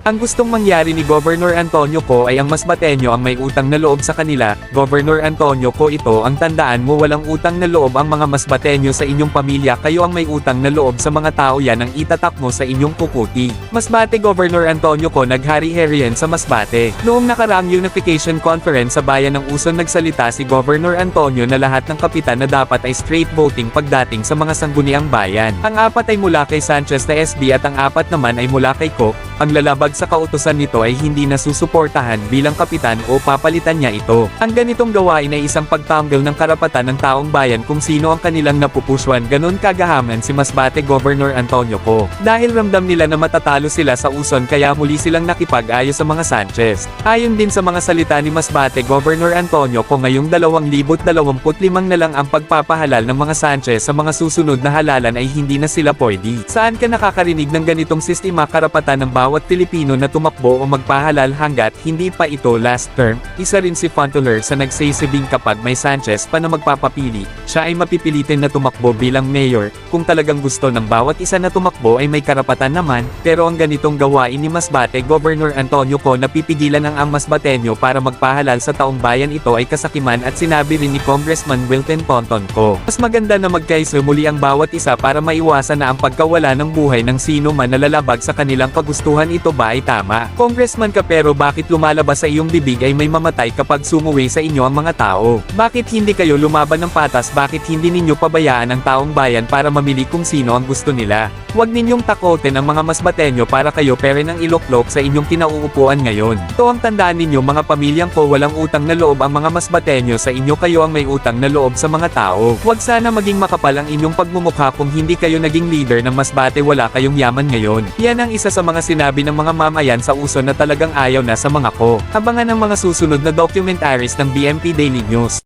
Ang gustong mangyari ni Governor Antonio Co ay ang mas batenyo ang may utang na loob sa kanila, Governor Antonio Co ito ang tandaan mo walang utang na loob ang mga mas batenyo sa inyong pamilya kayo ang may utang na loob sa mga tao yan ang itatap mo sa inyong kukuti. Masbate Governor Antonio Co naghari-harian sa Masbate. Noong nakaraang unification conference sa bayan ng Uson nagsalita si Governor Antonio na lahat ng kapitan na dapat ay straight voting pagdating sa mga sangguniang bayan. Ang apat ay mula kay Sanchez na SB at ang apat naman ay mula kay Co, ang lalabag sa kautosan nito ay hindi nasusuportahan bilang kapitan o papalitan niya ito. Ang ganitong gawain ay isang pagtanggol ng karapatan ng taong bayan kung sino ang kanilang napupuswan ganon kagahaman si Masbate Governor Antonio Co. Dahil ramdam nila na matatalo sila sa uson kaya muli silang nakipag-ayos sa mga Sanchez. Ayon din sa mga salita ni Masbate Governor Antonio Co ngayong 2025 na lang ang pagpapahalal ng mga Sanchez sa mga susunod na halalan ay hindi na sila pwede. Saan ka nakakarinig ng ganitong sistema karapatan ng bawat Pilipino na tumakbo o magpahalal hanggat hindi pa ito last term? Isa rin si Fontuler sa nagsasabing kapag may Sanchez pa na magpapapili, siya ay mapipilitin na tumakbo bilang mayor, kung talagang gusto ng bawat isa na tumakbo ay may karapatan naman, pero ang ganitong gawain ni Masbate Governor Antonio Co napipigilan ang ang Masbateño para magpahalal sa taong bayan ito ay kasakiman at sinabi rin ni Congressman Wilton Ponton Co. Mas maganda na magkaiso muli ang bawat isa para maiwasan na ang pagkawala ng buhay ng sino man na lalabag sa kanilang kagustuhan ito ba ay tama. Congressman ka pero bakit lumalabas sa iyong bibig ay may mamatay kapag sumuwi sa inyo ang mga tao? Bakit hindi kayo lumaban ng patas bakit hindi ninyo pabayaan ang taong bayan para mamili kung sino ang gusto nila? Huwag ninyong takotin ang mga masbatenyo para kayo pere ng iloklok sa inyong kinauupuan ngayon. Ito ang tandaan ninyo mga pamilyang ko walang utang na loob ang mga masbatenyo sa inyo kayo ang may utang na loob sa mga tao. Huwag sana maging makapal ang inyong pagmumukha kung hindi kayo naging leader ng masbate wala kayong yaman ngayon. Yan ang isa sa mga sinabi ng mga mamayan sa uso na talagang ayaw na sa mga ko. Abangan ang mga susunod na documentaries ng BMP Daily News.